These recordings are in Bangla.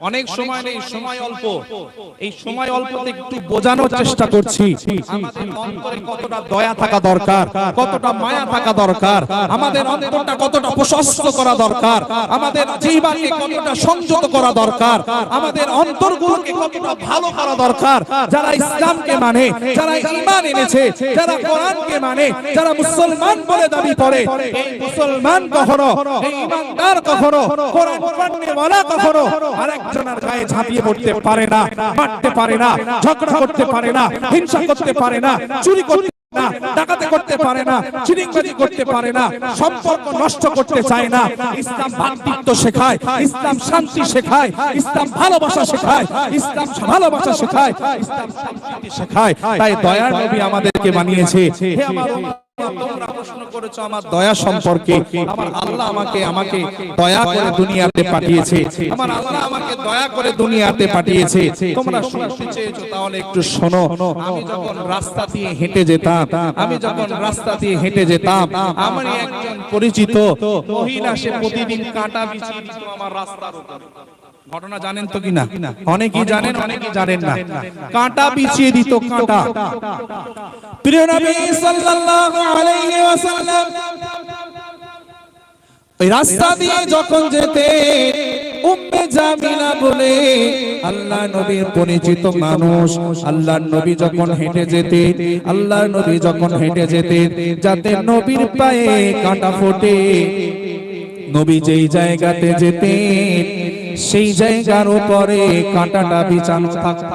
অনেক সময় নেই সময় অল্প। এই সময় অল্পতে একটু বোঝানোর চেষ্টা করছি। আমাদের অন্তরে কতটা দয়া থাকা দরকার কতটা মায়া থাকা দরকার আমাদের অন্তরটা কতটা প্রশস্ত করা দরকার আমাদের জীবনকে কতটা সংযত করা দরকার আমাদের অন্তরগুলোকে কতটা ভালো করা দরকার যারা ইসলামকে মানে যারা ঈমান এনেছে যারা কোরআনকে মানে যারা মুসলমান বলে দাবি করে এই মুসলমান কখনো এই ঈমানদার কখনো কোরআন পড়নেওয়ালা কখনো আরেকজনের গায়ে ঝাঁপিয়ে পড়তে পারে না, মারতে পারে না, ঝগড়া করতে পারে না, হিংসা করতে পারে না, চুরি করতে সম্পর্ক নষ্ট করতে চায় না। ইসলাম শেখায়, ইসলাম শান্তি শেখায়, ইসলাম ভালোবাসা শেখায় ভালোবাসা শেখায় শেখায়। আমাদেরকে বানিয়েছে। তোমরা প্রশ্ন করেছ আমার দয়া সম্পর্কে আমার আল্লাহ আমাকে আমাকে দয়া করে দুনিয়াতে পাঠিয়েছে। আমার আল্লাহ আমাকে দয়া করে দুনিয়াতে পাঠিয়েছে। তোমরা শুনতে চেয়েছো তাহলে একটু শোনো। আমি যখন রাস্তা দিয়ে হেঁটে যেতাম আমি যখন রাস্তা দিয়ে হেঁটে যেতাম আমার একজন পরিচিত মহিলা সে প্রতিদিন কাঁটা বিছিয়ে আমার রাস্তার উপর। ঘটনা জানেন তো কিনা? অনেকেই জানেন অনেকেই জানেন না। কাঁটা বিছিয়ে দিত কাঁটা। প্রিয় নবী সাল্লাল্লাহু আলাইহি ওয়াসাল্লাম ওই রাস্তা দিয়ে যখন যেতে উম্মে জামিলা বলে আল্লাহ নবীর পরিচিত মানুষ আল্লাহ নবী যখন হেঁটে যেতে আল্লাহ নবী যখন হেঁটে যেতে যাতে নবীর পায়ে কাঁটা ফোটে নবী যেই জায়গাতে যেতেন সেই জায়গার উপরে কাঁটাটা বিছানো থাকতো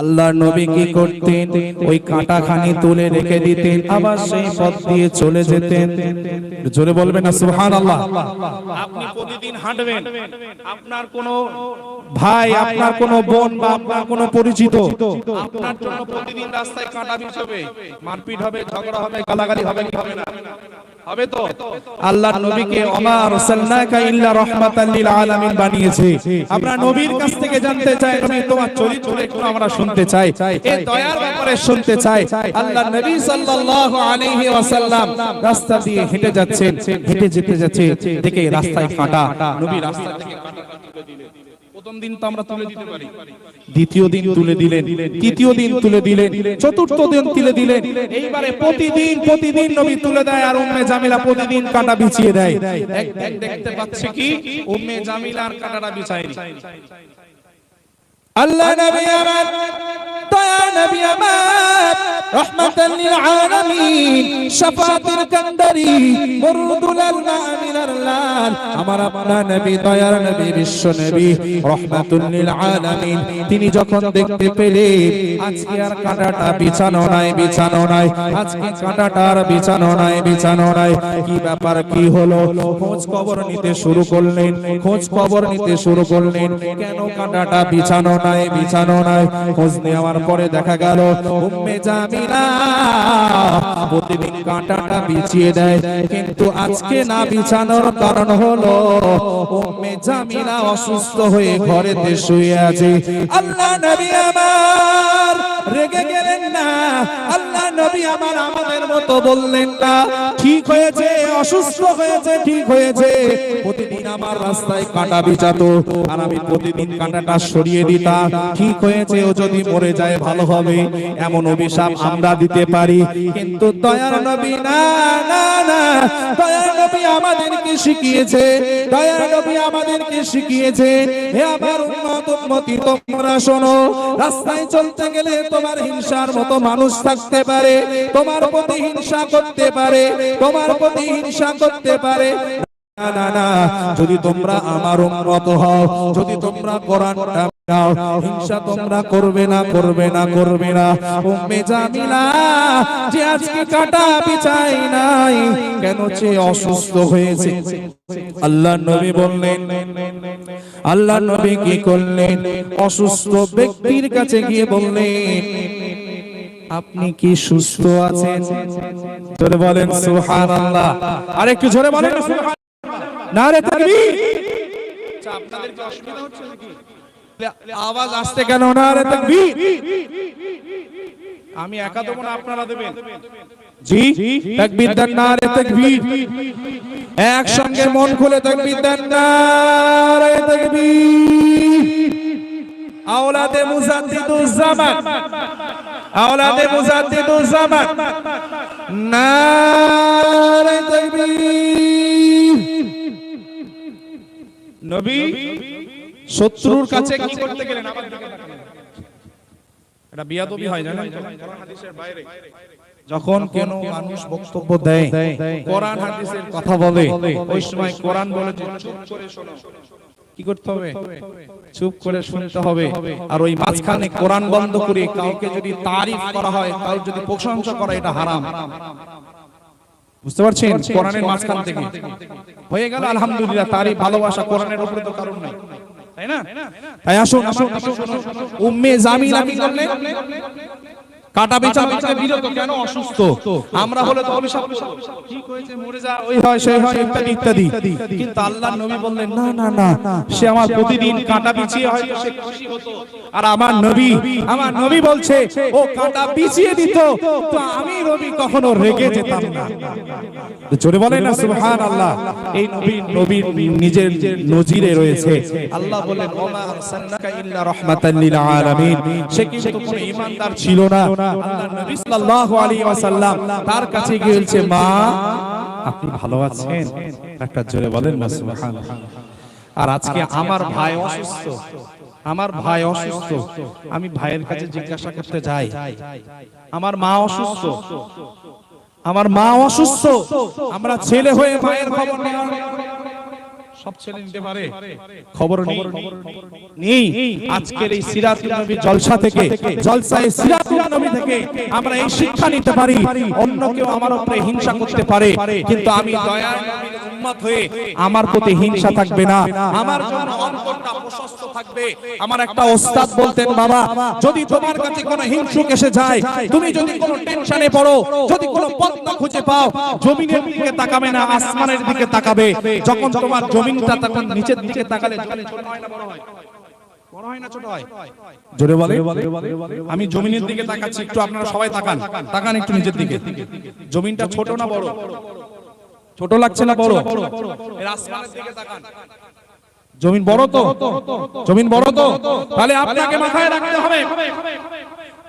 আল্লাহ নবী কি করতেন? ওই কাঁটাখানি তুলে রেখে দিতেন আবার সেই পথ দিয়ে চলে যেতেন। জোরে বলবেন না সুবহানাল্লাহ। আপনি প্রতিদিন হাঁটবেন। আপনার কোনো ভাই আপনার কোনো বোন বা আপনার কোনো পরিচিত? আপনার জন্য প্রতিদিন রাস্তায় কাঁটা বিছাবে। মারপিট হবে ঝগড়া হবে গালাগালি হবে কি হবে না? হবে তো? আল্লাহ নবীকে ওমা রাসালনাকা ইল্লা রাহমাতাল লিল আলামিন বানিয়েছে। আমরা নবীর কাছ থেকে জানতে চাই নবী তোমার চরিত্র একটু আমরা শুনতে চাই। এই দয়ার ব্যাপারে শুনতে চাই। আল্লাহ নবী সাল্লাল্লাহু আলাইহি ওয়াসাল্লাম রাস্তা দিয়ে হেঁটে যাচ্ছেন। হেঁটে যেতে যাচ্ছে দেখে রাস্তায় কাঁটা। নবী রাস্তা থেকে কাঁটা দিলেন। প্রথম দিন তো আমরা তুলে দিতে পারি। দ্বিতীয় দিন তুলে দিলেন তৃতীয় দিন তুলে দিলেন চতুর্থ দিন তুলে দিলেন। এইবারে প্রতিদিন প্রতিদিন নবী তুলে দেয় আর উম্মে জামিলা প্রতিদিন কাটা বিছিয়ে দেয়। একদিন দেখতে পাচ্ছে কি? উম্মে জামিলার কাটাটা বিছায়নি। আল্লাহ নবী আমার দয়া নবী আমার। রহমাতাল লিল আলামিন, শাফাতের কান্দারি, মুরদুল আমিনার লাল। আমার আপনার নবী, দয়ার নবী, বিশ্ব নবী, রহমাতুল লিল আলামিন, তিনি যখন দেখতে পেলেন, আজকে আর কাঁটাটা বিছানো নাই বিছানো নাই, আজকে কাঁটাটা আর বিছানো নাই বিছানো নাই। কি ব্যাপার, কি হলো? খোঁজ খবর নিতে শুরু করলেন, খোঁজ খবর নিতে শুরু করলেন, কেন কাঁটাটা বিছানো নাই বিছানো নাই? খোঁজ নেওয়ার পরে দেখা গেল, উম্মে কাঁটাটা বিছিয়ে দেয়। কিন্তু আজকে না বিছানোর কারণ হলো অসুস্থ হয়ে ঘরেতে শুয়ে আছে। আল্লাহ নবী আমার রেগে গেলেন না। আল্লাহ নবী আমার আমাদের মতো বললেন না। ঠিক হয়েছে, অসুস্থ হয়েছে, ঠিক হয়েছে। প্রতিদিন আমার রাস্তায় কাঁটা বিছাতো, আর আমি প্রতিদিন কাঁটাটা সরিয়ে দিতাম। ঠিক হয়েছে, ও যদি মরে যায়, ভালো হবে। এমন অভিশাপ আমরা দিতে পারি। কিন্তু দয়ার নবী, না না না। দয়ার নবী আমাদেরকে শিখিয়েছে। দয়ার নবী আমাদেরকে শিখিয়েছে। হে আমার উম্মত, উম্মতি, তোমরা শোনো। রাস্তায় চলতে গেলে তোমার হিংসার মতো মানুষ থাকতে পারে, তোমার প্রতি হিংসা করতে পারে, তোমার প্রতি হিংসা করতে পারে। না না যদি তোমরা আমার অনুরত হও, যদি তোমরা কোরআনটা হিংসা তোমরা করবে না করবে না করবে না। উম্মে জামিলা যে আজকে কাটা বিছাই নাই কেন সে অসুস্থ হয়েছে। আল্লাহ নবী বললেন আল্লাহ নবী কি করলেন? অসুস্থ ব্যক্তির কাছে গিয়ে বললেন আপনি কি সুস্থ আছেন? জোরে বলেন সুবহানাল্লাহ। আর একটু জোরে বলেন সুবহানাল্লাহ। নারে তাকবীর। আচ্ছা আপনাদের কি অসুবিধা হচ্ছে নাকি? আওয়াজ আসতে কেন তাকবীর। আমি একা দেবো না আপনারা দেবেন। জি তাকবীর দেন তাকবীর একসঙ্গে মন খুলে তাকবীর দেন তাকবীর। আওলাদে মুজাদ্দিদুজ জামান। আওলাদে মুজাদ্দিদুজ জামান। নারে তাকবীর। নবী শত্রুর কাছে কি করতে গেলেন? আবার। এটা বিয়াদবি হয় জানেন তো? যখন কোন মানুষ বক্তব্য দেয় কোরআন হাদিসের কথা বলে ওই সময় কোরআন বলে যে চুপ করে শোনো। কি করতে হবে? চুপ করে শুনতে হবে। আর ওই মাঝখানে কোরআন বন্ধ করে কাউকে যদি তারিফ করা হয় কাউ যদি প্রশংসা করা এটা হারাম। বুঝতে পারছেন? কোরআনের মাঝখান থেকে। হয়ে গেল আলহামদুলিল্লাহ তারিফ ভালোবাসা কোরআনের উপরে তো কারণ নাই। তাই না? তাই আসুন আসুন উম্মে জামিলা কি করলেন কাটা বেচা বেচা বিরত কেন অসুস্থ? আমরা হলে তো অভিশাপ ঠিক হয়েছে মরে যা ওই হয় সেই হয় ইত্যাদি ইত্যাদি কিন্তু আল্লাহর নবী বললেন না না না সে আমার প্রতিদিন কাটা বিছিয়ে হয়তো সে খুশি হতো আর আমার নবী আমার নবী বলছে ও কাটা বিছিয়ে দিত তো আমি নবী কখনো রেগে যেতাম না। জোরে বলেন না সুবহানাল্লাহ। এই নবী নবীর নিজের নজিরে রয়েছে। আল্লাহ বলেন ওমা আরসালনাকা ইল্লা রাহমাতাল লিল আলামিন। সে কিন্তু কোনো ঈমানদার ছিল না আল্লাহর নবী সাল্লাল্লাহু আলাইহি ওয়াসাল্লাম তার কাছে গিয়ে বলছে মা আপনি ভালো আছেন? একটা জোরে বলেন না সুবহানাল্লাহ। আর আজকে আমার ভাই অসুস্থ। আমার ভাই অসুস্থ। আমি ভাইয়ের কাছে জিজ্ঞাসা করতে যাই। আমার মা অসুস্থ। আমার মা অসুস্থ। আমরা ছেলে হয়ে মায়ের খবর নেওয়ার সব ছেলে নিতে পারে? খবর নেই। নেই। আজকের এই সিরাতুল নবী জলসা থেকে জলসায় সিরাতুল নবী থেকে আমরা এই শিক্ষা নিতে পারি। অন্য কেউ আমার উপরে হিংসা করতে পারে। কিন্তু আমি দয়ার নবীর উম্মত হয়ে আমার প্রতি হিংসা থাকবে না। আমার জন্য অন্তরটা প্রশস্ত থাকবে। আমার একটা ওস্তাদ বলতেন বাবা যদি তোমার কাছে কোনো হিংসুক এসে যায় তুমি যদি কোনো টেনশনে পড়ো যদি কোনো পথ না খুঁজে পাও জমিনের দিকে তাকাবে না আসমানের দিকে তাকাবে। যখন তোমার জমিনটা তখন নিচের দিকে তাকালে ছোট হয় না বড় হয়? জোরে বলে? আমি জমিনের দিকে তাকাচ্ছি একটু আপনারা সবাই তাকান। তাকান একটু নিচের দিকে। জমিনটা ছোট না বড়? ছোট লাগছে না বড়? জমিন বড় তো? জমিন বড় তো? তাহলে আপনাকে মাথায় রাখতে হবে।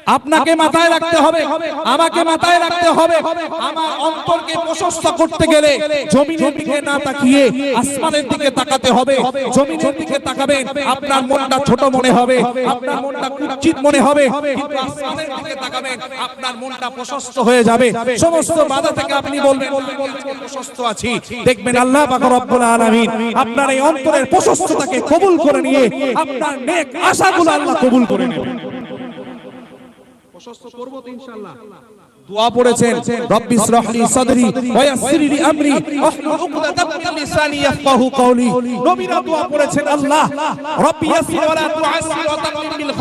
আপনাকে মাথায় রাখতে হবে। আমাকে মাথায় রাখতে হবে। আমার অন্তরকে প্রশস্ত করতে গেলে জমিনের দিকে না তাকিয়ে আসমানের দিকে তাকাতে হবে। জমিনের দিকে তাকাবেন। আপনার মনটা ছোট মনে হবে। আপনার মনটা কুচিত মনে হবে। কিন্তু আসমানের দিকে তাকাবেন। আপনার মনটা প্রশস্ত হয়ে যাবে। সমস্ত বাধা থেকে আপনি বলবেন প্রশস্ত আছি। দেখবেন আল্লাহ পাক রব্বুল আলামিন আপনার এই অন্তরের প্রশস্ততাকে কবুল করে নিয়ে আপনার নেক আশাগুলো আল্লাহ কবুল করে নেবেন। প্রশস্ত করব ইনশাআল্লাহ। দোয়া পড়েছেন, রব্বি ইসরাহলি সাদরি ওয়া ইয়াসসির লি আমরি ওয়াহলুল উকদাতাম মিন লিসানি ইয়াফকাহু কওলি। নবীরা দোয়া পড়েছেন, আল্লাহ, রব্বি ইয়াসসির ওয়া তুআসসির ওয়া তামিম বিল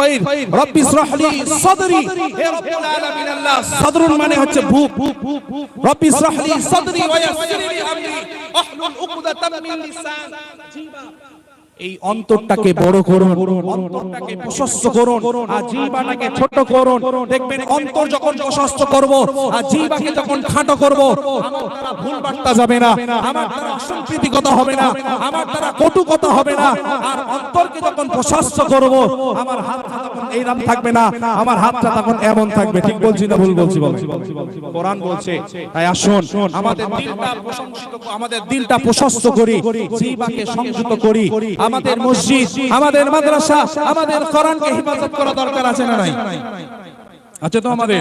রব্বি ইসরাহলি সাদরি। হে রব্বুল আলামিন, আল্লাহ, সাদরুন মানে হচ্ছে বুক রব্বি ইসরাহলি সাদরি ওয়া ইয়াসসির লি আমরি। ওয়াহলুল উকদাতাম মিন লিসান। এই অন্তরটাকে বড় করুন, অন্তরটাকে প্রশস্ত করুন, আর জিবাটাকে ছোট করুন। দেখবেন অন্তর যখন প্রশস্ত করব, আর জীবাকে যখন খাটো করব, আমার ভুল বার্তা যাবে না, আমার দ্বারা অসংকৃতিকতা হবে না, আমার দ্বারা কটু কথা হবে না। আর অন্তরকে যখন প্রশস্ত করব, আমার হাত তখন এইরকম থাকবে না। আমার হাতটা তখন এমন থাকবে। ঠিক বলছি না ভুল বলছি কোরআন বলছে, তাই আসুন, আমাদের দিলটা প্রশংসিত আমাদের দিলটা প্রশস্ত করি, জিবাকে সংযত করি। আমাদের মসজিদ, আমাদের মাদ্রাসা, আমাদের কোরআনকে হেফাজত করা দরকার আছে না নাই? আছে তো আমাদের?